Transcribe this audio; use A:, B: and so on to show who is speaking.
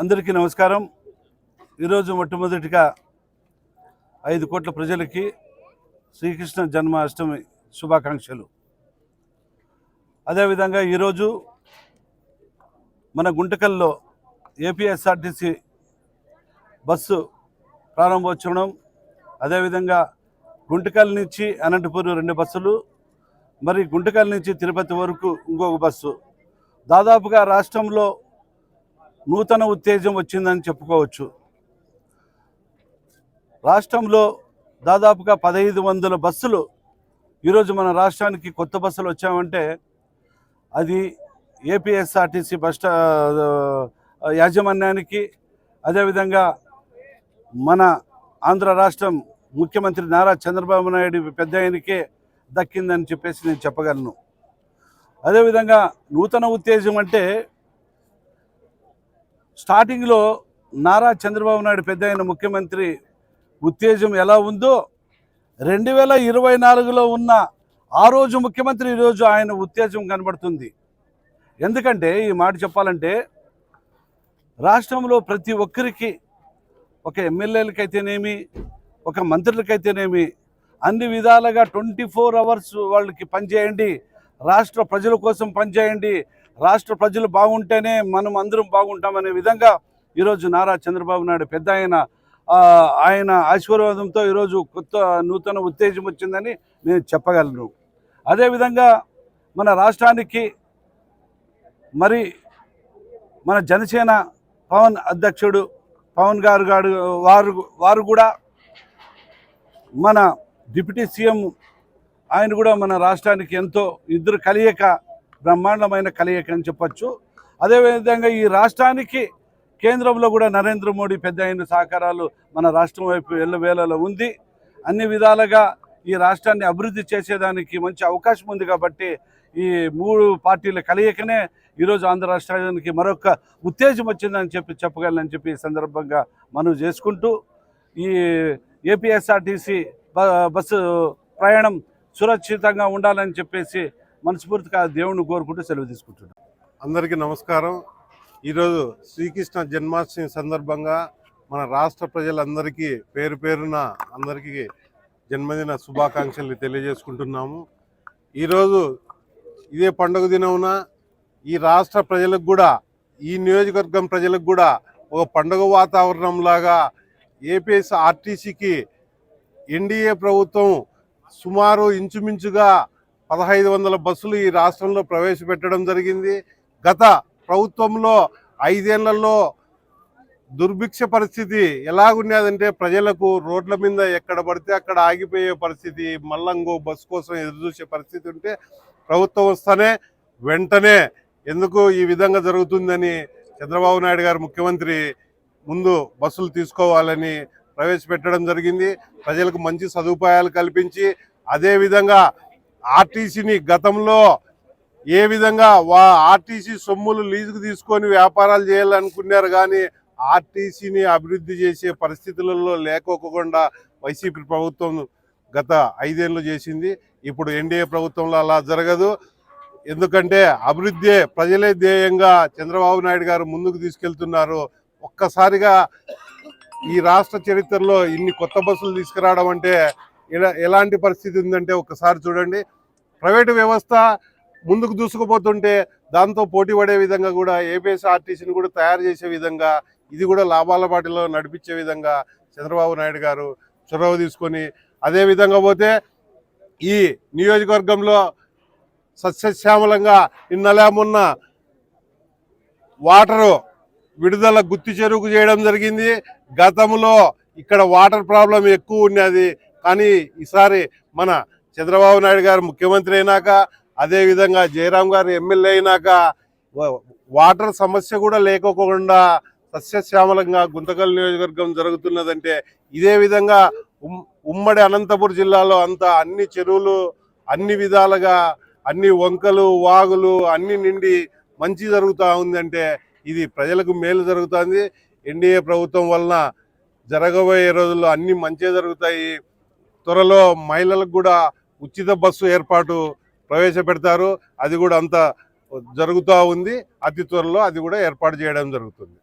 A: అందరికీ నమస్కారం. ఈరోజు మొట్టమొదటిగా ఐదు కోట్ల ప్రజలకి శ్రీకృష్ణ జన్మాష్టమి శుభాకాంక్షలు. అదేవిధంగా ఈరోజు మన గుంటకల్లో ఏపీఎస్ఆర్టీసీ బస్సు ప్రారంభోత్సవం అదేవిధంగా గుంటకల్ నుంచి అనంతపూర్ రెండు బస్సులు మరి గుంటకల్ నుంచి తిరుపతి వరకు ఇంకొక బస్సు. దాదాపుగా రాష్ట్రంలో నూతన ఉత్తేజం వచ్చిందని చెప్పుకోవచ్చు. రాష్ట్రంలో దాదాపుగా పదహైదు వందల బస్సులు ఈరోజు మన రాష్ట్రానికి కొత్త బస్సులు వచ్చామంటే అది ఏపీఎస్ఆర్టీసీ బస్ స్టా యాజమాన్యానికి అదేవిధంగా మన ఆంధ్ర రాష్ట్రం ముఖ్యమంత్రి నారా చంద్రబాబు నాయుడు పెద్ద ఆయనకే దక్కిందని చెప్పేసి నేను చెప్పగలను. అదేవిధంగా నూతన ఉత్తేజం అంటే స్టార్టింగ్లో నారా చంద్రబాబు నాయుడు పెద్ద అయిన ముఖ్యమంత్రి ఉత్తేజం ఎలా ఉందో రెండు వేల ఇరవై నాలుగులో ఉన్న ఆ రోజు ముఖ్యమంత్రి ఈరోజు ఆయన ఉత్తేజం కనబడుతుంది. ఎందుకంటే ఈ మాట చెప్పాలంటే రాష్ట్రంలో ప్రతి ఒక్కరికి ఒక ఎమ్మెల్యేలకైతేనేమి ఒక మంత్రులకైతేనేమి అన్ని విధాలుగా ట్వంటీ ఫోర్ అవర్స్ వాళ్ళకి పనిచేయండి రాష్ట్ర ప్రజల కోసం పనిచేయండి రాష్ట్ర ప్రజలు బాగుంటేనే మనం అందరం బాగుంటామనే విధంగా ఈరోజు నారా చంద్రబాబు నాయుడు పెద్ద ఆయన ఆయన ఆశీర్వాదంతో ఈరోజు కొత్త నూతన ఉత్తేజం వచ్చిందని నేను చెప్పగలను. అదేవిధంగా మన రాష్ట్రానికి మరి మన జనసేన పవన్ అధ్యక్షుడు పవన్ గారు గారు వారు వారు కూడా మన డిప్యూటీ సీఎం ఆయన కూడా మన రాష్ట్రానికి ఎంతో ఇద్దరు కలియక బ్రహ్మాండమైన కలయిక అని చెప్పచ్చు. అదేవిధంగా ఈ రాష్ట్రానికి కేంద్రంలో కూడా నరేంద్ర మోడీ పెద్ద అయిన సహకారాలు మన రాష్ట్రం వైపు ఎల్లవేళలో ఉంది. అన్ని విధాలుగా ఈ రాష్ట్రాన్ని అభివృద్ధి చేసేదానికి మంచి అవకాశం ఉంది కాబట్టి ఈ మూడు పార్టీల కలయికనే ఈరోజు ఆంధ్ర రాష్ట్రానికి మరొక ఉత్తేజం వచ్చిందని చెప్పి చెప్పగలనని చెప్పి ఈ సందర్భంగా మనం చేసుకుంటూ ఈ ఏపీఎస్ఆర్టీసీ బస్సు ప్రయాణం సురక్షితంగా ఉండాలని చెప్పేసి మనస్ఫూర్తిగా దేవుణ్ణి కోరుకుంటూ సెలవు తీసుకుంటున్నాను
B: అందరికీ నమస్కారం. ఈరోజు శ్రీకృష్ణ జన్మాష్టమి సందర్భంగా మన రాష్ట్ర ప్రజలందరికీ పేరు పేరున అందరికీ జన్మదిన శుభాకాంక్షలు తెలియజేసుకుంటున్నాము. ఈరోజు ఇదే పండుగ దినమున ఈ రాష్ట్ర ప్రజలకు కూడా ఈ నియోజకవర్గం ప్రజలకు కూడా ఒక పండుగ వాతావరణం లాగా ఏపీఎస్ ఆర్టీసీకి ఎన్డీఏ ప్రభుత్వం సుమారు ఇంచుమించుగా పదహైదు వందల బస్సులు ఈ రాష్ట్రంలో ప్రవేశపెట్టడం జరిగింది. గత ప్రభుత్వంలో ఐదేళ్ళలో దుర్భిక్ష పరిస్థితి ఎలాగున్నదంటే ప్రజలకు రోడ్ల మీద ఎక్కడ పడితే అక్కడ ఆగిపోయే పరిస్థితి మల్లంగో బస్సు కోసం ఎదురుచూసే పరిస్థితి ఉంటే ప్రభుత్వం వస్తేనే వెంటనే ఎందుకు ఈ విధంగా జరుగుతుందని చంద్రబాబు నాయుడు గారు ముఖ్యమంత్రి ముందు బస్సులు తీసుకోవాలని ప్రవేశపెట్టడం జరిగింది. ప్రజలకు మంచి సదుపాయాలు కల్పించి అదేవిధంగా ఆర్టీసీని గతంలో ఏ విధంగా వా ఆర్టీసీ సొమ్ములు లీజుకు తీసుకొని వ్యాపారాలు చేయాలనుకున్నారు కానీ ఆర్టీసీని అభివృద్ధి చేసే పరిస్థితులలో లేకోకుండా వైసీపీ ప్రభుత్వం గత ఐదేళ్ళు చేసింది. ఇప్పుడు ఎన్డీఏ ప్రభుత్వంలో అలా జరగదు. ఎందుకంటే అభివృద్ధి ప్రజలే ధ్యేయంగా చంద్రబాబు నాయుడు గారు ముందుకు తీసుకెళ్తున్నారు. ఒక్కసారిగా ఈ రాష్ట్ర చరిత్రలో ఇన్ని కొత్త బస్సులు తీసుకురావడం అంటే ఎలాంటి పరిస్థితి ఉందంటే ఒకసారి చూడండి. ప్రైవేటు వ్యవస్థ ముందుకు దూసుకుపోతుంటే దాంతో పోటీ పడే విధంగా కూడా ఏపీఎస్ఆర్టీసీని కూడా తయారు చేసే విధంగా ఇది కూడా లాభాల బాటిలో నడిపించే విధంగా చంద్రబాబు నాయుడు గారు చొరవ తీసుకొని అదే విధంగా పోతే ఈ నియోజకవర్గంలో సస్యశ్యామలంగా నిన్నలా మొన్న వాటరు విడుదల గుత్తి చెరువుకు చేయడం జరిగింది. గతంలో ఇక్కడ వాటర్ ప్రాబ్లం ఎక్కువ ఉన్నది కానీ ఈసారి మన చంద్రబాబు నాయుడు గారు ముఖ్యమంత్రి అయినాక అదేవిధంగా జయరాం గారు ఎమ్మెల్యే అయినాక వాటర్ సమస్య కూడా లేకోకుండా సస్యశ్యామలంగా గుంతకల్ నియోజకవర్గం జరుగుతున్నదంటే ఇదే విధంగా ఉమ్- ఉమ్మడి అనంతపురం జిల్లాలో అంతా అన్ని చెరువులు అన్ని విధాలుగా అన్ని వంకలు వాగులు అన్ని నిండి మంచి జరుగుతూ ఉందంటే ఇది ప్రజలకు మేలు జరుగుతుంది. ఎన్డీఏ ప్రభుత్వం వలన జరగబోయే రోజుల్లో అన్ని మంచి జరుగుతాయి. త్వరలో మహిళలకు కూడా ఉచిత బస్సు ఏర్పాటు ప్రవేశపెడతారు. అది కూడా అంత జరుగుతూ ఉంది. అతి త్వరలో అది కూడా ఏర్పాటు చేయడం జరుగుతుంది.